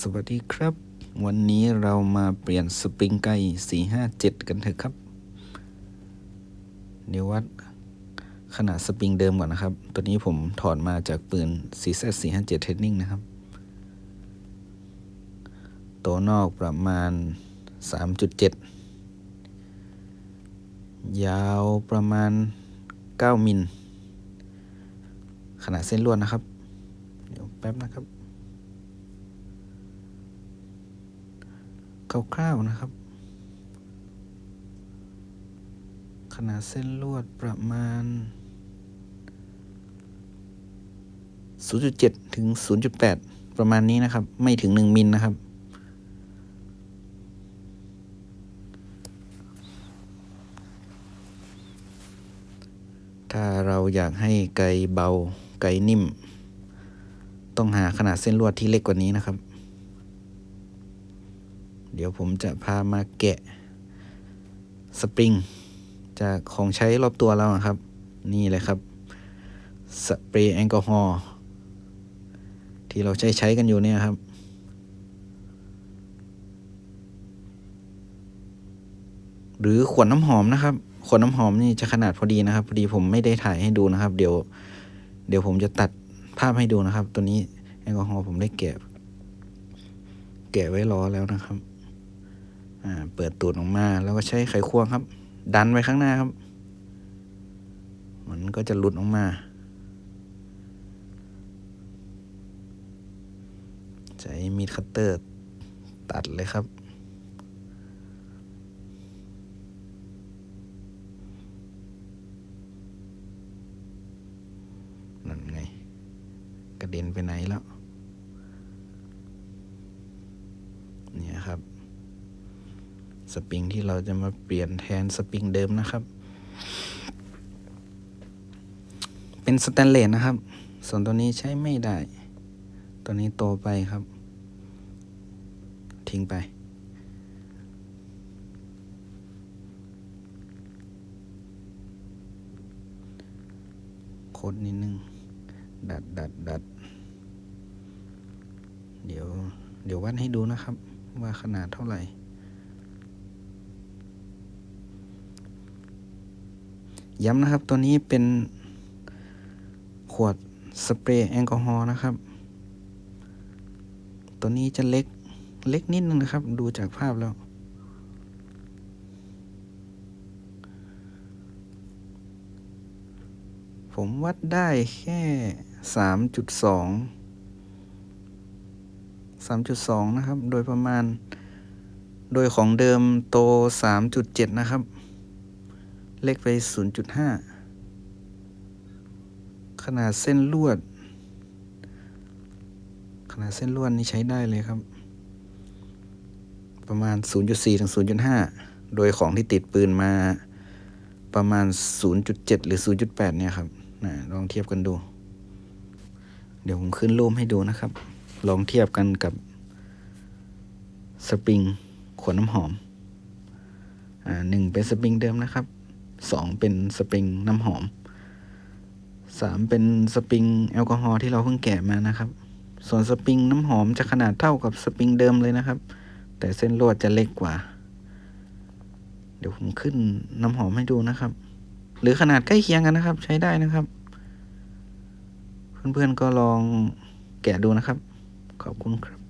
สวัสดีครับ วันนี้เรามาเปลี่ยนสปริงไก่457 กันเถอะครับ เดี๋ยววัดขนาดสปริงเดิมก่อนนะครับ ตัวนี้ผมถอดมาจากปืน CZ 457 Training นะครับ ตัวนอกประมาณ 3.7 ยาวประมาณ 9 มิล ขนาดเส้นลวดนะครับ เดี๋ยวแป๊บนะครับ คร่าวๆนะครับ ขนาดเส้นลวดประมาณ 0.7 ถึง 0.8 ประมาณนี้นะครับ ไม่ถึง 1 มิลนะครับ ถ้าเราอยากให้ไกเบาไกนิ่ม ต้องหาขนาดเส้นลวดที่เล็กกว่านี้นะครับ เดี๋ยวผมจะพามาแกะสปริง จากของใช้รอบตัวเราครับ นี่เลยครับ สเปรย์แอลกอฮอล์ที่เราใช้ใช้กันอยู่เนี่ยครับ หรือขวดน้ำหอมนะครับขวดน้ำหอมนี่จะขนาดพอดีนะครับ พอดีผมไม่ได้ถ่ายให้ดูนะครับ เดี๋ยว เดี๋ยวผมจะตัดภาพให้ดูนะครับ ตัวนี้แอลกอฮอล์ผมได้แกะ แกะไว้รอแล้วนะครับ อ่าเปิดตูดออกมา แล้วก็ใช้ไขควงครับ ดันไว้ข้างหน้าครับ มันก็จะหลุดออกมา ใช้มีดคัตเตอร์ตัดเลยครับนั่นไง กระเด็นไปไหนแล้ว เนี่ยครับ สปริงที่เราจะมาเปลี่ยนแทนสปริงเดิมนะครับ เป็นสแตนเลสนะครับ ส่วนตัวนี้ใช้ไม่ได้ ตัวนี้โตไปครับ ทิ้งไป โคดนิดนึง ดัดดัดดัดเดี๋ยว เดี๋ยววัดให้ดูนะครับ ว่าขนาดเท่าไหร่ ย้ำนะครับ ตัวนี้เป็นขวดสเปรย์แอลกอฮอล์นะครับ ตัวนี้จะเล็กเล็กนิดนึงนะครับ ดูจากภาพแล้ว ผมวัดได้แค่สามจุดสองสามจุดสองนะครับ โดยประมาณ โดยของเดิมโตสามจุดเจ็ดนะครับ เล็กไป 0.5 ขนาดเส้นลวด ขนาดเส้นลวดนี่ใช้ได้เลยครับ ประมาณ 0.4 ถึง 0.5 โดยของที่ติดปืนมาประมาณ 0.7 หรือ 0.8 เนี่ยครับนะลองเทียบกันดู เดี๋ยวผมขึ้นรูปให้ดูนะครับ ลองเทียบกันกับสปริงขวดน้ำหอม อ่าหนึ่งเป็นสปริงเดิมนะครับ สองเป็นสปริงน้ำหอมสามเป็นสปริงแอลกอฮอล์ที่เราเพิ่งแกะมานะครับ ส่วนสปริงน้ำหอมจะขนาดเท่ากับสปริงเดิมเลยนะครับ แต่เส้นลวดจะเล็กกว่า เดี๋ยวผมขึ้นน้ำหอมให้ดูนะครับ หรือขนาดใกล้เคียงกันนะครับ ใช้ได้นะครับ เพื่อนๆก็ลองแกะดูนะครับ ขอบคุณครับ